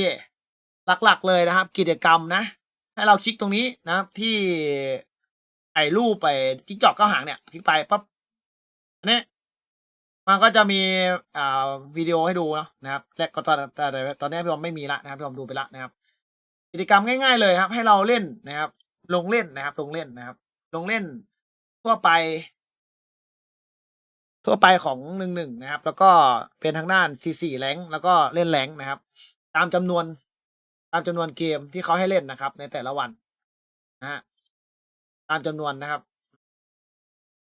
เค หลักๆเลยนะครับ กิจกรรมนะ ให้เราคลิกตรงนี้นะครับที่ไอ้รูปไปจิ๊กจอกเก้าหางเนี่ยคลิกไปปั๊บอันนี้มันก็จะมีอ่าวิดีโอให้ดูเนาะนะครับแต่ก็ตอนแต่แต่ตอนนี้พี่บอมไม่มีละนะครับพี่บอมดูไปละนะครับ กิจกรรมง่าย ๆเลยครับ ให้เราเล่นนะครับ ลงเล่นนะครับ ลงเล่นนะครับ ลงเล่นทั่วไป ทั่วไปของหนึ่งหนึ่งนะครับ แล้วก็เป็นทางด้าน C4 แรงแล้วก็เล่นแรงนะครับ ตามจำนวนตามจำนวนเกมที่เขาให้เล่นนะครับ ในแต่ละวันนะฮะตามจำนวนนะครับ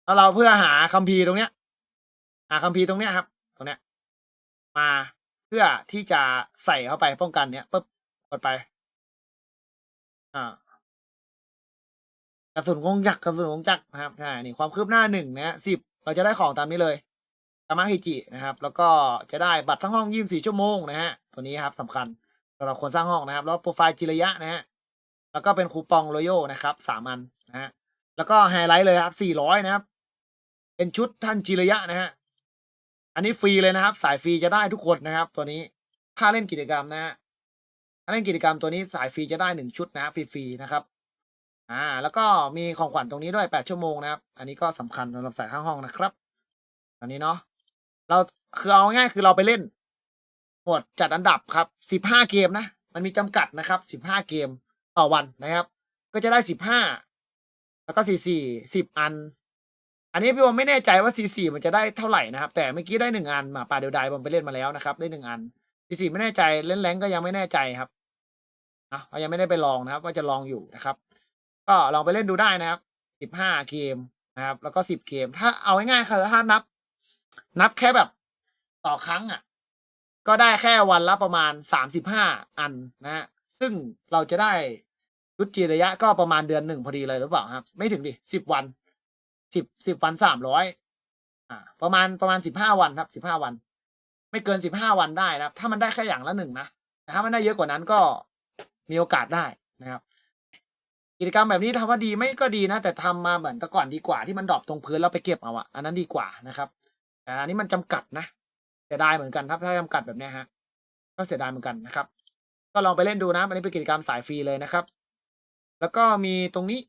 แล้วเราเพื่อหาคัมภีร์ตรงเนี้ย หาคัมภีร์ตรงเนี้ยครับ ตรงเนี้ย มาเพื่อที่จะใส่เข้าไปป้องกันเนี้ยปุ๊บกดไป อ่ากระสุนกงจักกระสุนกงจักนะครับอ่นี่ความคืบหน้าหนึ่งนะฮะสิบเราจะได้ของตามนี้เลยามาฮิจินะครับ แล้วก็จะได้บัตรทั้งห้องยี่สี่ชั่วโมงนะฮะ ตัวนี้ครับสำคัญสำหรับคนสร้างห้องนะครับ แล้วโปรไฟล์จิระยะนะฮะ แล้วก็เป็นคูปองโรโยนะครับสามอันนะฮะ แล้วก็ไฮไลท์เลยครับสี่ร้อยนะครับ เป็นชุดท่านจิระยะนะฮะ อันนี้ฟรีเลยนะครับ สายฟรีจะได้ทุกคนนะครับ ตัวนี้ถ้าเล่นกิจกรรมนะฮะถ้าเล่นกิจกรรมตัวนี้สายฟรีจะได้หนึ่งชุดนะครับฟรีๆนะครับ อ่า แล้วก็มีของขวัญตรงนี้ด้วยแปดชั่วโมงนะครับ อันนี้ก็สำคัญสำหรับสายข้างห้องนะครับ อันนี้เนาะ เราคือเอาง่ายคือเราไปเล่นหมดจัดอันดับครับสิบห้าเกมนะ มันมีจำกัดนะครับสิบห้าเกมต่อวันนะครับ ก็จะได้สิบห้าแล้วก็สี่สี่สิบอัน อันนี้พี่บอมไม่แน่ใจว่าสี่สี่มันจะได้เท่าไหร่นะครับ แต่เมื่อกี้ได้หนึ่งอันมาป่าเดียวดายบอมไปเล่นมาแล้วนะครับได้หนึ่งอันสี่สี่ไม่แน่ใจเล่นแรงก็ยังไม่แน่ใจครับนะเพราะยังไม่ได้ไปลองนะครับ ว่าจะลองอยู่นะครับ ก็ลองไปเล่นดูได้นะครับสิบห้าเกมนะครับ แล้วก็สิบเกม ถ้าเอาง่ายๆคือถ้านับ นับแค่แบบต่อครั้งอะ ก็ได้แค่วันละประมาณสามสิบห้าอันนะฮะซึ่งเราจะได้ชุดจีระยะก็ประมาณเดือนหนึ่งพอดีเลยหรือเปล่าครับ ไม่ถึงดิสิบวันสิบสิบวันสามร้อยอ่า ประมาณประมาณสิบห้าวันครับสิบห้าวัน ไม่เกินสิบห้าวันได้นะครับ ถ้ามันได้แค่อย่างละหนึ่งนะแต่ถ้ามันได้เยอะกว่านั้นก็มีโอกาสได้นะครับ กิจกรรมแบบนี้ทำว่าดีไหมก็ดีนะ แต่ทำมาเหมือนแต่ก่อนดีกว่าที่มันดรอปตรงพื้นแล้วไปเก็บเอาอะอันนั้นดีกว่านะครับ แต่อันนี้มันจำกัดนะเสียดายเหมือนกันครับ ถ้าจำกัดแบบนี้ฮะก็เสียดายเหมือนกันนะครับ ก็ลองไปเล่นดูนะอันนี้เป็นกิจกรรมสายฟรีเลยนะครับ แล้วก็มีตรงนี้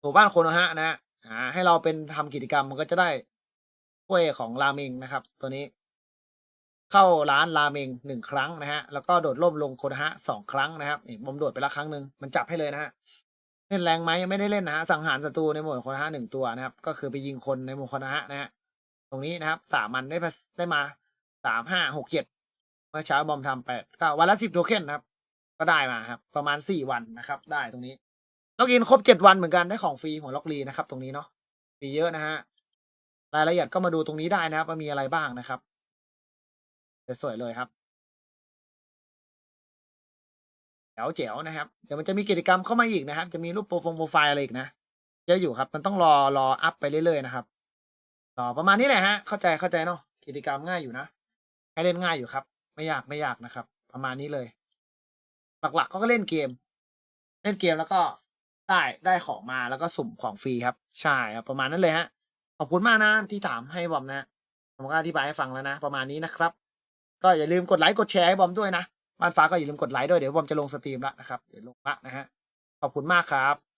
หมู่บ้านโคโนฮะนะฮะให้เราเป็นทำกิจกรรมมันก็จะได้ถ้วยของราเมงนะครับ ตัวนี้ เข้าร้านราเมงหนึ่งครั้งนะฮะแล้วก็โดดร่มลงโคโนฮะสองครั้งนะครับผมโดดไปละครั้งหนึ่งมันจับให้เลยนะฮะเล่นแรงไหมยังไม่ได้เล่นนะฮะสังหารศัตรูในหมวดโคโนฮะหนึ่งตัวนะครับ ก็คือไปยิงคนในหมวดโคโนฮะนะฮะ ตรงนี้นะครับสามมันได้มาได้มาสามห้าหกเจ็ดเมื่อเช้าบอมทำแปดก็วันละสิบโทเค็นนะครับ ก็ได้มาครับ ประมาณสี่วันนะครับ ได้ตรงนี้ล็อกอินครบเจ็ดวันเหมือนกันได้ของฟรีหัวล็อกลีนะครับ ตรงนี้เนาะมีเยอะนะฮะรายละเอียดก็มาดูตรงนี้ได้นะครับว่ามีอะไรบ้างนะครับสวยเลยครับแจ๋วแจ๋วนะครับเดี๋ยวมันจะมีกิจกรรมเข้ามาอีกนะครับ จะมีรูปโปรไฟล์อะไรอีกนะเยอะอยู่ครับ มันต้องรอรออัพไปเรื่อยๆนะครับ ต่อประมาณนี้แหละฮะ เข้าใจเข้าใจเนาะกิจกรรมง่ายอยู่นะให้เล่นง่ายอยู่ครับ ไม่ยากไม่ยากนะครับ ประมาณนี้เลย หลักๆก็เล่นเกม เล่นเกมแล้วก็ได้ได้ของมาแล้วก็สุ่มของฟรีครับ ใช่ครับประมาณนั้นเลยฮะขอบคุณมากนะที่ถามให้บอมนะผมก็อธิบายให้ฟังแล้วนะ ประมาณนี้นะครับ ก็อย่าลืมกดไลค์กดแชร์ให้บอมด้วยนะบ้านฟ้าก็อย่าลืมกดไลค์ด้วยเดี๋ยวบอมจะลงสตรีมล้วนะครับเดี๋ยวลงละนะฮะขอบคุณมากครับ